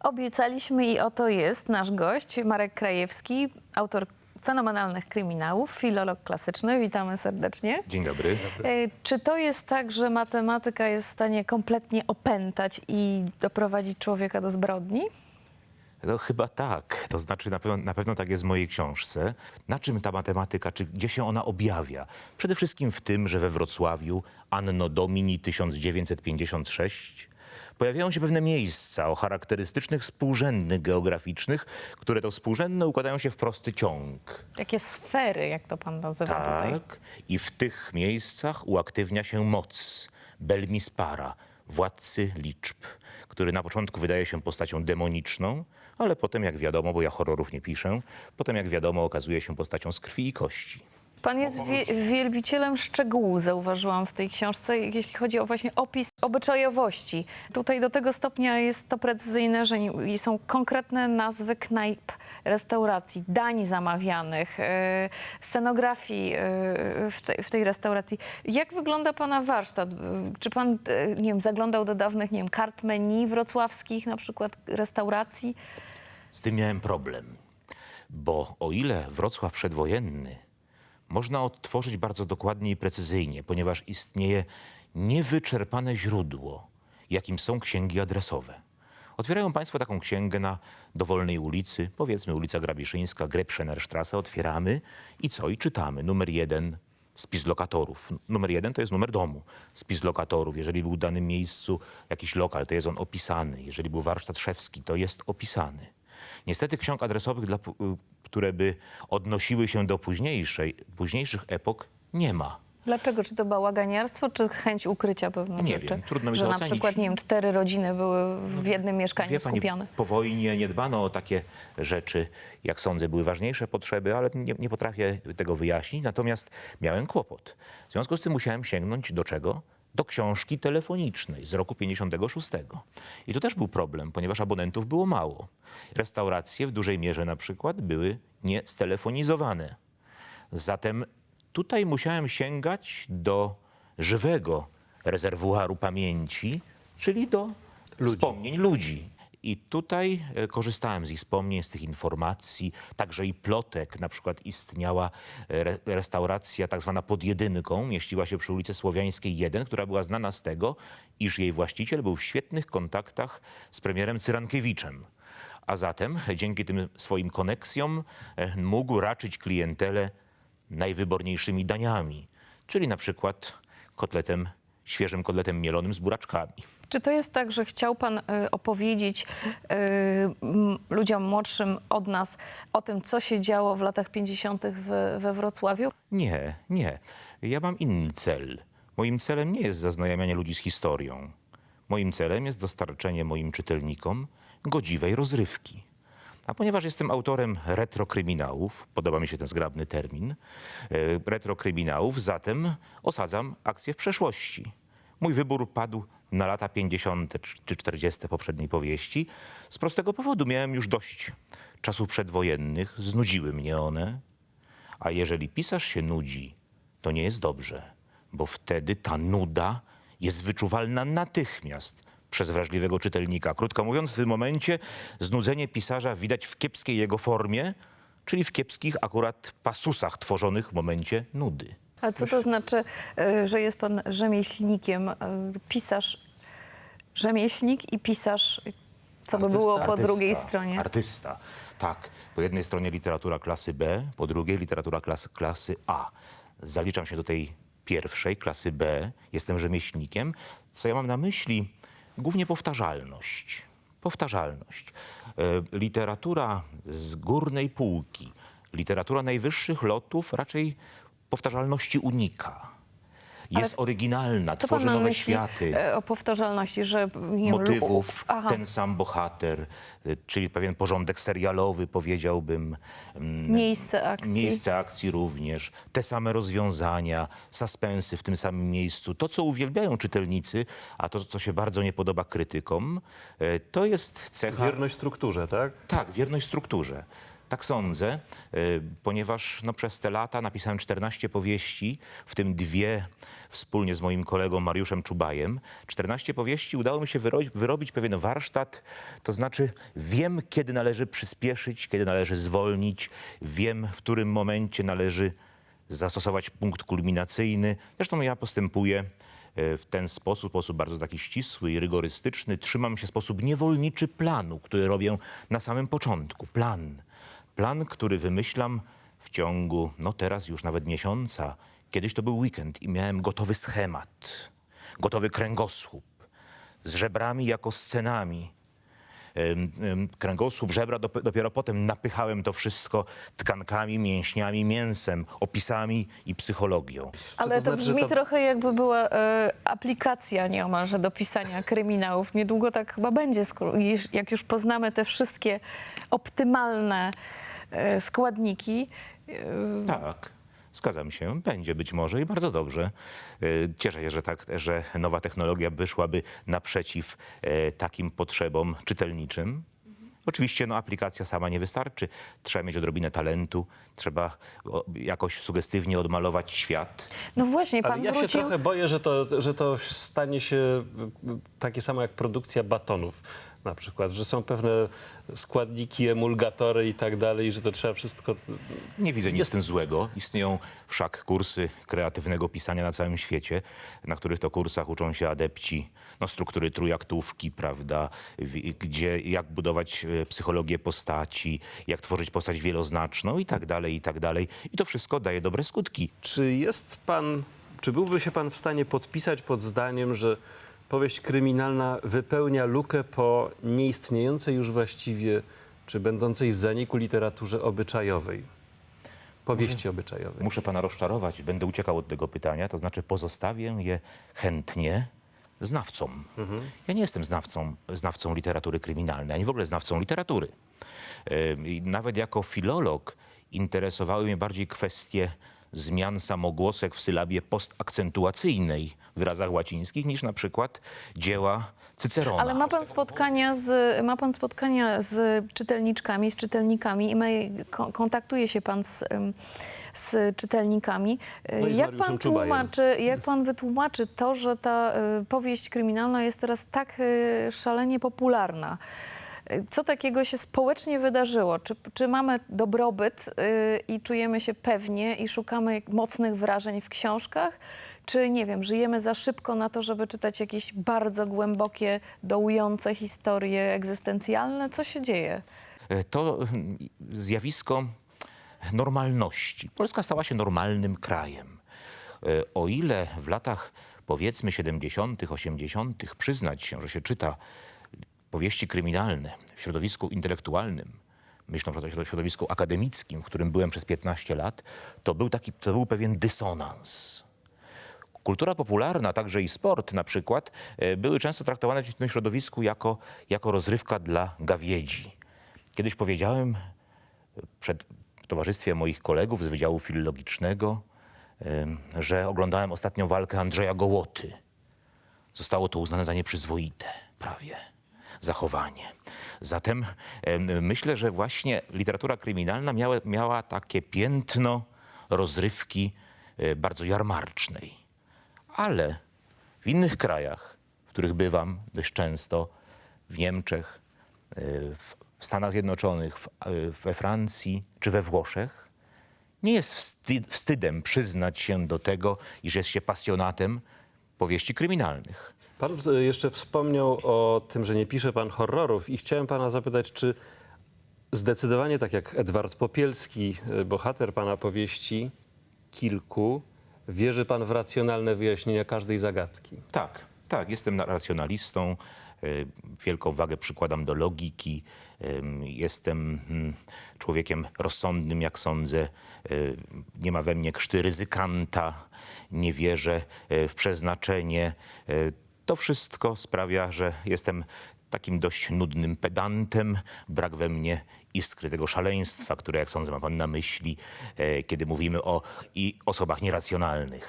Obiecaliśmy i oto jest nasz gość, Marek Krajewski, autor fenomenalnych kryminałów, filolog klasyczny. Witamy serdecznie. Dzień dobry. E, Czy to jest tak, że matematyka jest w stanie kompletnie opętać i doprowadzić człowieka do zbrodni? No chyba tak. To znaczy na pewno, na pewno tak jest w mojej książce. Na czym ta matematyka, czy gdzie się ona objawia? Przede wszystkim w tym, że we Wrocławiu Anno Domini 1956 pojawiają się pewne miejsca o charakterystycznych współrzędnych geograficznych, które to współrzędne układają się w prosty ciąg. Takie sfery, jak to pan nazywa tutaj. Tak. I w tych miejscach uaktywnia się moc Belmispara, władcy liczb, który na początku wydaje się postacią demoniczną, ale potem, jak wiadomo, bo ja horrorów nie piszę, potem, jak wiadomo, okazuje się postacią z krwi i kości. Pan jest wie, wielbicielem szczegółu, zauważyłam w tej książce, jeśli chodzi o właśnie opis obyczajowości. Tutaj do tego stopnia jest to precyzyjne, że nie, są konkretne nazwy knajp, restauracji, dań zamawianych, e, scenografii e, w, te, w tej restauracji. Jak wygląda pana warsztat? Czy pan, e, nie wiem, zaglądał do dawnych, nie wiem, kart menu wrocławskich, na przykład restauracji? Z tym miałem problem, bo o ile Wrocław przedwojenny można odtworzyć bardzo dokładnie i precyzyjnie, ponieważ istnieje niewyczerpane źródło, jakim są księgi adresowe. Otwierają Państwo taką księgę na dowolnej ulicy, powiedzmy ulica Grabiszyńska, Grepszenerstrasse, otwieramy i co? I czytamy. Numer jeden, spis lokatorów. Numer jeden to jest numer domu, spis lokatorów. Jeżeli był w danym miejscu jakiś lokal, to jest on opisany. Jeżeli był warsztat szewski, to jest opisany. Niestety ksiąg adresowych, dla, pu- które by odnosiły się do późniejszej, późniejszych epok, nie ma. Dlaczego? Czy to bałaganiarstwo, czy chęć ukrycia pewnych Nie rzeczy? wiem, trudno mi Że to na ocenić. przykład, nie wiem, cztery rodziny były w jednym mieszkaniu Wie pani, skupione. po wojnie nie dbano o takie rzeczy, jak sądzę, były ważniejsze potrzeby, ale nie, nie potrafię tego wyjaśnić. Natomiast miałem kłopot. W związku z tym musiałem sięgnąć do czego? Do książki telefonicznej z roku 56. I to też był problem, ponieważ abonentów było mało. Restauracje w dużej mierze na przykład były niestelefonizowane. Zatem tutaj musiałem sięgać do żywego rezerwuaru pamięci, czyli do wspomnień ludzi. I tutaj e, korzystałem z ich wspomnień, z tych informacji, także i plotek. Na przykład istniała e, re, restauracja tak zwana pod jedynką, mieściła się przy ulicy Słowiańskiej 1, która była znana z tego, iż jej właściciel był w świetnych kontaktach z premierem Cyrankiewiczem. A zatem dzięki tym swoim koneksjom e, mógł raczyć klientelę najwyborniejszymi daniami, czyli na przykład kotletem, świeżym kotletem mielonym z buraczkami. Czy to jest tak, że chciał pan y, opowiedzieć y, ludziom młodszym od nas o tym, co się działo w latach 50. W, we Wrocławiu? Nie, nie. Ja mam inny cel. Moim celem nie jest zaznajamianie ludzi z historią. Moim celem jest dostarczenie moim czytelnikom godziwej rozrywki. A ponieważ jestem autorem retrokryminałów, podoba mi się ten zgrabny termin, e, retrokryminałów, zatem osadzam akcję w przeszłości. Mój wybór padł na lata 50. czy 40. poprzedniej powieści. Z prostego powodu miałem już dość czasów przedwojennych, znudziły mnie one. A jeżeli pisarz się nudzi, to nie jest dobrze, bo wtedy ta nuda jest wyczuwalna natychmiast przez wrażliwego czytelnika. Krótko mówiąc, w tym momencie znudzenie pisarza widać w kiepskiej jego formie, czyli w kiepskich akurat pasusach tworzonych w momencie nudy. A co to znaczy, y, że jest pan rzemieślnikiem, y, pisarz, rzemieślnik i pisarz, co by było po Artysta, drugiej stronie? Artysta, tak. Po jednej stronie literatura klasy B, po drugiej literatura klasy, klasy A. Zaliczam się do tej pierwszej, klasy B. Jestem rzemieślnikiem. Co ja mam na myśli? Głównie powtarzalność. Powtarzalność. E, literatura z górnej półki, literatura najwyższych lotów raczej powtarzalności unika. Jest oryginalna, Co tworzy pan ma na nowe myśli światy y, o powtarzalności, że nie wiem, lu- motywów, Aha. ten sam bohater, y, czyli pewien porządek serialowy, powiedziałbym. mm, miejsce akcji? Miejsce akcji również, te same rozwiązania, suspensy w tym samym miejscu. To, co uwielbiają czytelnicy, a to, co się bardzo nie podoba krytykom, y, to jest cecha... Wierność strukturze, tak? Tak, wierność strukturze. Tak sądzę, y, ponieważ no, przez te lata napisałem 14 powieści, w tym dwie wspólnie z moim kolegą Mariuszem Czubajem. 14 powieści udało mi się wyro- wyrobić pewien warsztat, to znaczy wiem, kiedy należy przyspieszyć, kiedy należy zwolnić, wiem, w którym momencie należy zastosować punkt kulminacyjny. Zresztą ja postępuję e, w ten sposób, sposób bardzo taki ścisły i rygorystyczny. Trzymam się w sposób niewolniczy planu, który robię na samym początku. Plan. Plan, który wymyślam w ciągu, no teraz już nawet miesiąca. Kiedyś to był weekend i miałem gotowy schemat, gotowy kręgosłup z żebrami jako scenami. Kręgosłup, żebra, dop- dopiero potem napychałem to wszystko tkankami, mięśniami, mięsem, opisami i psychologią. Ale to, znaczy, że brzmi to- trochę jakby była e, aplikacja nieomalże do pisania kryminałów. Niedługo tak chyba będzie, skoro, jak już poznamy te wszystkie optymalne składniki. e, Tak, zgadzam się. Będzie być może i bardzo dobrze. E, Cieszę się, że, tak, że nowa technologia wyszłaby naprzeciw e, takim potrzebom czytelniczym. Oczywiście no, aplikacja sama nie wystarczy. Trzeba mieć odrobinę talentu, trzeba o, jakoś sugestywnie odmalować świat. No właśnie, pan Ale ja się wrócił... trochę boję, że to, że to stanie się takie samo jak produkcja batonów na przykład, że są pewne składniki, emulgatory i tak dalej, i że to trzeba wszystko... Nie widzę nic w tym złego. Istnieją wszak kursy kreatywnego pisania na całym świecie, na których to kursach uczą się adepci no, struktury trójaktówki, prawda, gdzie jak budować e, psychologię postaci, jak tworzyć postać wieloznaczną i tak dalej, i tak dalej. I to wszystko daje dobre skutki. Czy jest pan, czy byłby się pan w stanie podpisać pod zdaniem, że powieść kryminalna wypełnia lukę po nieistniejącej już właściwie, czy będącej w zaniku literaturze obyczajowej? Powieści obyczajowej. Muszę pana rozczarować, będę uciekał od tego pytania, to znaczy pozostawię je chętnie znawcom. Ja nie jestem znawcą, znawcą literatury kryminalnej, ani w ogóle znawcą literatury. I nawet jako filolog interesowały mnie bardziej kwestie zmian samogłosek w sylabie postakcentuacyjnej wyrazach łacińskich niż na przykład dzieła Cycerona. Ale ma pan spotkania z, ma pan spotkania z czytelniczkami, z czytelnikami i ma, kon- kontaktuje się pan z, z czytelnikami. No i z jak, pan tłumaczy, jak pan wytłumaczy to, że ta y, powieść kryminalna jest teraz tak y, szalenie popularna? Co takiego się społecznie wydarzyło? Czy, czy mamy dobrobyt y, i czujemy się pewnie i szukamy mocnych wrażeń w książkach? Czy nie wiem, żyjemy za szybko na to, żeby czytać jakieś bardzo głębokie, dołujące historie egzystencjalne? Co się dzieje? E, to mm, zjawisko normalności. Polska stała się normalnym krajem. E, O ile w latach powiedzmy 70., 80. przyznać się, że się czyta powieści kryminalne w środowisku intelektualnym, myślę o środowisku akademickim, w którym byłem przez 15 lat, to był taki, to był pewien dysonans. Kultura popularna, także i sport na przykład, e, były często traktowane w tym środowisku jako, jako rozrywka dla gawiedzi. Kiedyś powiedziałem przed w towarzystwie moich kolegów z Wydziału Filologicznego, że oglądałem ostatnią walkę Andrzeja Gołoty. Zostało to uznane za nieprzyzwoite, prawie, zachowanie. Zatem em, myślę, że właśnie literatura kryminalna miała, miała takie piętno rozrywki e, bardzo jarmarcznej. Ale w innych krajach, w których bywam dość często, w Niemczech, e, w Stanach Zjednoczonych, e, we Francji czy we Włoszech, nie jest wstyd, wstydem przyznać się do tego, iż jest się pasjonatem powieści kryminalnych. Pan jeszcze wspomniał o tym, że nie pisze pan horrorów i chciałem pana zapytać, czy zdecydowanie tak jak Edward Popielski, y, bohater pana powieści kilku, wierzy pan w racjonalne wyjaśnienia każdej zagadki? Tak, tak, jestem na- racjonalistą. e, Wielką wagę przykładam do logiki. em, Jestem mm, człowiekiem rozsądnym, jak sądzę. E, Nie ma we mnie krzty ryzykanta. Nie wierzę e, w przeznaczenie. To wszystko sprawia, że jestem takim dość nudnym pedantem. Brak we mnie iskry tego szaleństwa, które, jak sądzę, ma pan na myśli, e, kiedy mówimy o i osobach nieracjonalnych.